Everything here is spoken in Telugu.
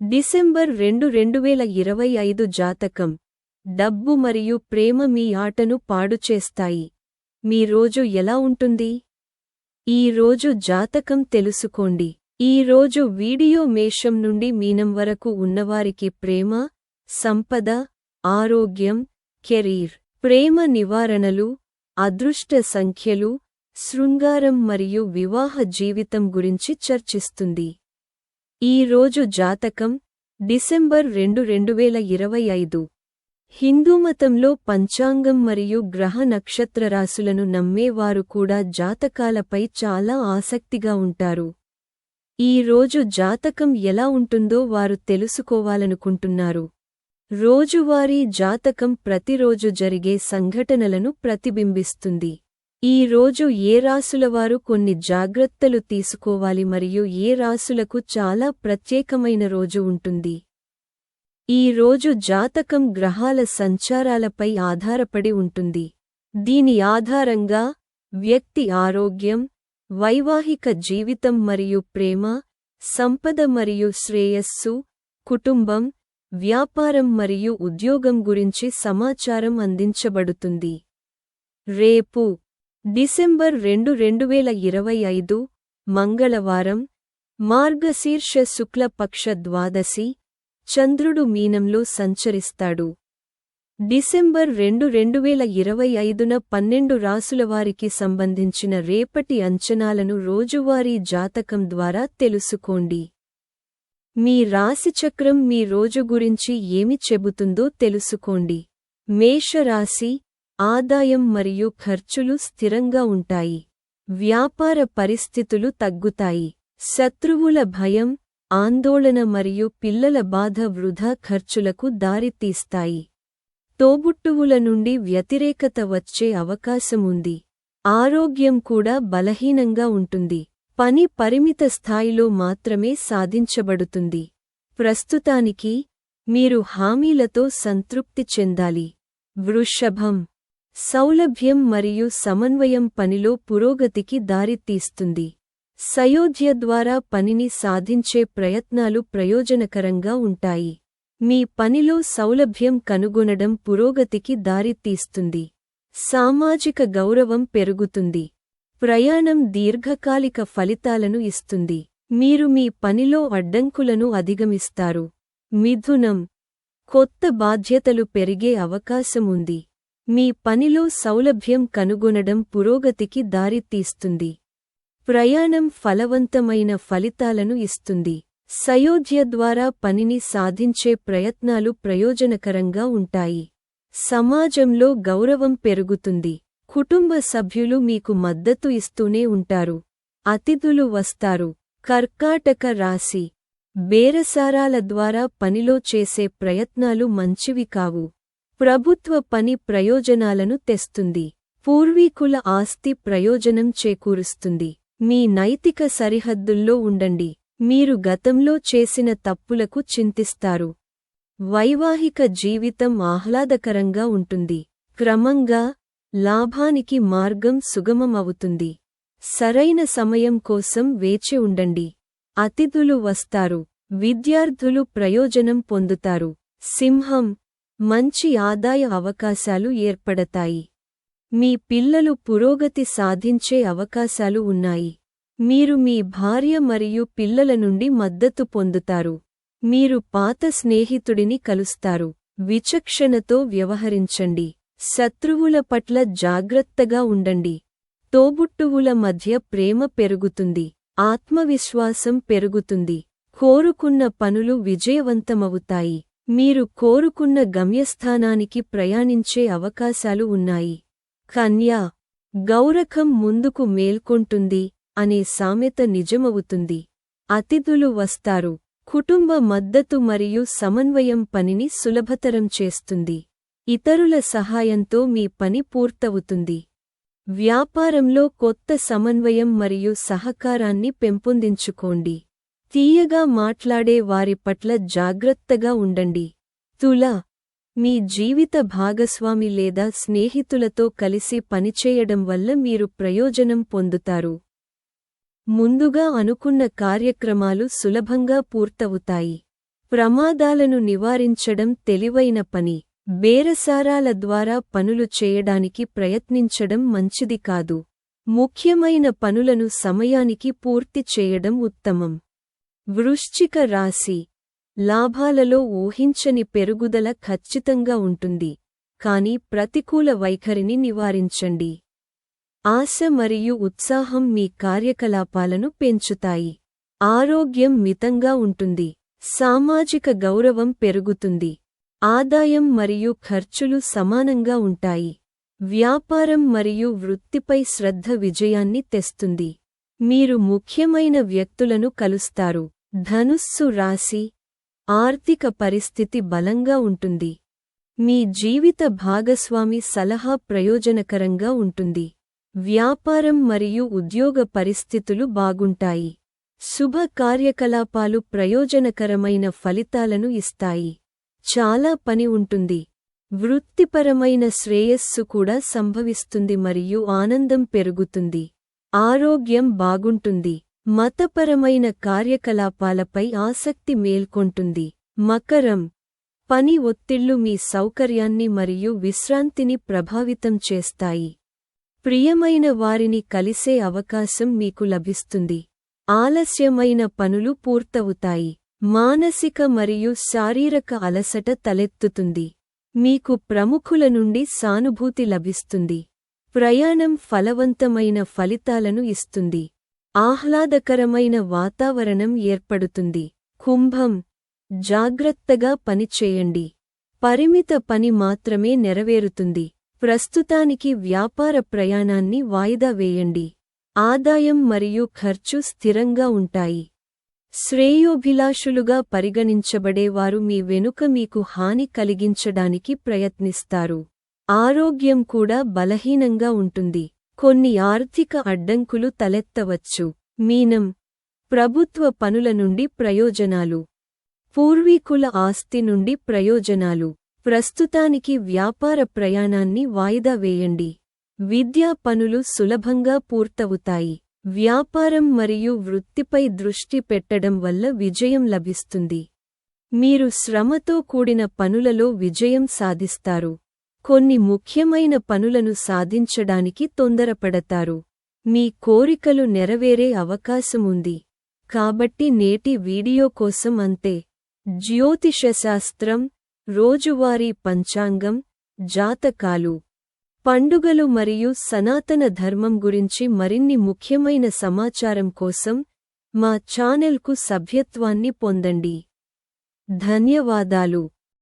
డిసెంబర్ రెండు రెండువేల ఇరవై ఐదు జాతకం. డబ్బు మరియు ప్రేమ మీ ఆటను పాడు చేస్తాయి. మీ రోజు ఎలా ఉంటుంది? ఈ రోజు జాతకం తెలుసుకోండి. ఈ రోజు వీడియో మేషం నుండి మీనం వరకు ఉన్నవారికి ప్రేమ సంపద ఆరోగ్యం కెరీర్ ప్రేమ నివారణలు అదృష్ట సంఖ్యలు శృంగారం మరియు వివాహ జీవితం గురించి చర్చిస్తుంది. ఈ రోజు జాతకం డిసెంబర్ రెండు రెండువేల ఇరవై ఐదు. హిందూమతంలో పంచాంగం మరియు గ్రహ నక్షత్రరాశులను నమ్మేవారు కూడా జాతకాలపై చాలా ఆసక్తిగా ఉంటారు. ఈ రోజు జాతకం ఎలా ఉంటుందో వారు తెలుసుకోవాలనుకుంటున్నారు. రోజువారీ జాతకం ప్రతిరోజు జరిగే సంఘటనలను ప్రతిబింబిస్తుంది. ఈ రోజు ఏ రాసులవారు కొన్ని జాగ్రత్తలు తీసుకోవాలి మరియు ఏ రాసులకు చాలా ప్రత్యేకమైన రోజు ఉంటుంది? ఈ రోజు జాతకం గ్రహాల సంచారాలపై ఆధారపడి ఉంటుంది. దీని ఆధారంగా వ్యక్తి ఆరోగ్యం వైవాహిక జీవితం మరియు ప్రేమ సంపద మరియు శ్రేయస్సు కుటుంబం వ్యాపారం మరియు ఉద్యోగం గురించి సమాచారం అందించబడుతుంది. రేపు డిసెంబర్ రెండు రెండువేల ఇరవై ఐదు మంగళవారం మార్గశీర్ష శుక్లపక్ష ద్వాదశి చంద్రుడు మీనంలో సంచరిస్తాడు. డిసెంబర్ రెండు రెండువేల ఇరవై ఐదున పన్నెండు రాసులవారికి సంబంధించిన రేపటి అంచనాలను రోజువారీ జాతకం ద్వారా తెలుసుకోండి. మీ రాశిచక్రం మీ రోజు గురించి ఏమి చెబుతుందో తెలుసుకోండి. మేషరాశి ఆదాయం మరియు ఖర్చులు స్థిరంగా ఉంటాయి. వ్యాపార పరిస్థితులు తగ్గుతాయి. శత్రువుల భయం ఆందోళన మరియు పిల్లల బాధ వృధా ఖర్చులకు దారితీస్తాయి. తోబుట్టువుల నుండి వ్యతిరేకత వచ్చే అవకాశముంది. ఆరోగ్యం కూడా బలహీనంగా ఉంటుంది. పని పరిమిత స్థాయిలో మాత్రమే సాధించబడుతుంది. ప్రస్తుతానికి మీరు హామీలతో సంతృప్తి చెందాలి. వృషభం. సౌలభ్యం మరియు సమన్వయం పనిలో పురోగతికి దారితీస్తుంది సయోధ్య ద్వారా పనిని సాధించే ప్రయత్నాలు ప్రయోజనకరంగా ఉంటాయి. మీ పనిలో సౌలభ్యం కనుగొనడం పురోగతికి దారితీస్తుంది సామాజిక గౌరవం పెరుగుతుంది. ప్రయాణం దీర్ఘకాలిక ఫలితాలను ఇస్తుంది. మీరు మీ పనిలో అడ్డంకులను అధిగమిస్తారు. మిథునం. కొత్త బాధ్యతలు పెరిగే అవకాశముంది. మీ పనిలో సౌలభ్యం కనుగొనడం పురోగతికి దారితీస్తుంది ప్రయాణం ఫలవంతమైన ఫలితాలను ఇస్తుంది. సయోధ్య ద్వారా పనిని సాధించే ప్రయత్నాలు ప్రయోజనకరంగా ఉంటాయి. సమాజంలో గౌరవం పెరుగుతుంది. కుటుంబ సభ్యులు మీకు మద్దతు ఇస్తూనే ఉంటారు. అతిథులు వస్తారు. కర్కాటక రాశి. బేరసారాల ద్వారా పనిలో చేసే ప్రయత్నాలు మంచివి కావు. ప్రభుత్వ పని ప్రయోజనాలను తెస్తుంది. పూర్వీకుల ఆస్తి ప్రయోజనం చేకూరుస్తుంది. మీ నైతిక సరిహద్దుల్లో ఉండండి. మీరు గతంలో చేసిన తప్పులకు చింతిస్తారు. వైవాహిక జీవితం ఆహ్లాదకరంగా ఉంటుంది. క్రమంగా లాభానికి మార్గం సుగమమవుతుంది. సరైన సమయం కోసం వేచి ఉండండి. అతిథులు వస్తారు. విద్యార్థులు ప్రయోజనం పొందుతారు. సింహం మంచి ఆదాయ అవకాశాలు ఏర్పడతాయి. మీ పిల్లలు పురోగతి సాధించే అవకాశాలు ఉన్నాయి. మీరు మీ భార్య మరియు పిల్లల నుండి మద్దతు పొందుతారు. మీరు పాత స్నేహితుడిని కలుస్తారు. విచక్షణతో వ్యవహరించండి. శత్రువుల పట్ల జాగ్రత్తగా ఉండండి. తోబుట్టువుల మధ్య ప్రేమ పెరుగుతుంది. ఆత్మవిశ్వాసం పెరుగుతుంది. కోరుకున్న పనులు విజయవంతమవుతాయి. మీరు కోరుకున్న గమ్యస్థానానికి ప్రయాణించే అవకాశాలు ఉన్నాయి. కన్యా గౌరఖం ముందుకు మేల్కొంటుంది అనే సామెత నిజమవుతుంది. అతిథులు వస్తారు. కుటుంబ మద్దతు మరియు సమన్వయం పనిని సులభతరం చేస్తుంది. ఇతరుల సహాయంతో మీ పని పూర్తవుతుంది. వ్యాపారంలో కొత్త సమన్వయం మరియు సహకారాన్ని పెంపొందించుకోండి. తీయగా మాట్లాడే వారి పట్ల జాగ్రత్తగా ఉండండి. తుల మీ జీవిత భాగస్వామి లేదా స్నేహితులతో కలిసి పనిచేయడం వల్ల మీరు ప్రయోజనం పొందుతారు. ముందుగా అనుకున్న కార్యక్రమాలు సులభంగా పూర్తవుతాయి. ప్రమాదాలను నివారించడం తెలివైన పని. బేరసారాల ద్వారా పనులు చేయడానికి ప్రయత్నించడం మంచిది కాదు. ముఖ్యమైన పనులను సమయానికి పూర్తి చేయడం ఉత్తమం. వృశ్చిక రాశి. లాభాలలో ఊహించని పెరుగుదల ఖచ్చితంగా ఉంటుంది. కాని ప్రతికూల వైఖరిని నివారించండి. ఆశ మరియు ఉత్సాహం మీ కార్యకలాపాలను పెంచుతాయి. ఆరోగ్యం మితంగా ఉంటుంది. సామాజిక గౌరవం పెరుగుతుంది. ఆదాయం మరియు ఖర్చులు సమానంగా ఉంటాయి. వ్యాపారం మరియు వృత్తిపై శ్రద్ధ విజయాన్ని తెస్తుంది. మీరు ముఖ్యమైన వ్యక్తులను కలుస్తారు. ధనుస్సు రాశి ఆర్థిక పరిస్థితి బలంగా ఉంటుంది. మీ జీవిత భాగస్వామి సలహా ప్రయోజనకరంగా ఉంటుంది. వ్యాపారం మరియు ఉద్యోగ పరిస్థితులు బాగుంటాయి. శుభ కార్యకలాపాలు ప్రయోజనకరమైన ఫలితాలను ఇస్తాయి. చాలా పని ఉంటుంది. వృత్తిపరమైన శ్రేయస్సు కూడా సంభవిస్తుంది మరియు ఆనందం పెరుగుతుంది. ఆరోగ్యం బాగుంటుంది. మతపరమైన కార్యకలాపాలపై ఆసక్తి మేల్కొంటుంది. మకరం పని ఒత్తిళ్ళు మీ సౌకర్యాన్ని మరియు విశ్రాంతిని ప్రభావితం చేస్తాయి. ప్రియమైన వారిని కలిసే అవకాశం మీకు లభిస్తుంది. ఆలస్యమైన పనులు పూర్తవుతాయి. మానసిక మరియు శారీరక అలసట తలెత్తుతుంది. మీకు ప్రముఖుల నుండి సానుభూతి లభిస్తుంది. ప్రయాణం ఫలవంతమైన ఫలితాలను ఇస్తుంది. ఆహ్లాదకరమైన వాతావరణం ఏర్పడుతుంది. కుంభం. జాగ్రత్తగా పనిచేయండి పరిమిత పని మాత్రమే నెరవేరుతుంది. ప్రస్తుతానికి వ్యాపార ప్రయాణాన్ని వాయిదా వేయండి. ఆదాయం మరియు ఖర్చు స్థిరంగా ఉంటాయి. శ్రేయోభిలాషులుగా పరిగణించబడేవారు మీ వెనుక మీకు హాని కలిగించడానికి ప్రయత్నిస్తారు. ఆరోగ్యం కూడా బలహీనంగా ఉంటుంది. కొన్ని ఆర్థిక అడ్డంకులు తలెత్తవచ్చు. మీనం. ప్రభుత్వ పనుల నుండి ప్రయోజనాలు. పూర్వీకుల ఆస్తి నుండి ప్రయోజనాలు. ప్రస్తుతానికి వ్యాపార ప్రయాణాన్ని వాయిదా వేయండి. విద్యా పనులు సులభంగా పూర్తవుతాయి. వ్యాపారం మరియు వృత్తిపై దృష్టి పెట్టడం వల్ల విజయం లభిస్తుంది. మీరు శ్రమతో కూడిన పనులలో విజయం సాధిస్తారు. కొన్ని ముఖ్యమైన పనులను సాధించడానికి తొందరపడతారు. మీ కోరికలు నెరవేరే అవకాశముంది. కాబట్టి నేటి వీడియో కోసం అంతే. జ్యోతిషశాస్త్రం రోజువారీ పంచాంగం జాతకాలు. పండుగలు మరియు సనాతన ధర్మం గురించి మరిన్ని ముఖ్యమైన సమాచారం కోసం మా ఛానెల్కు సభ్యత్వాన్ని పొందండి. ధన్యవాదాలు.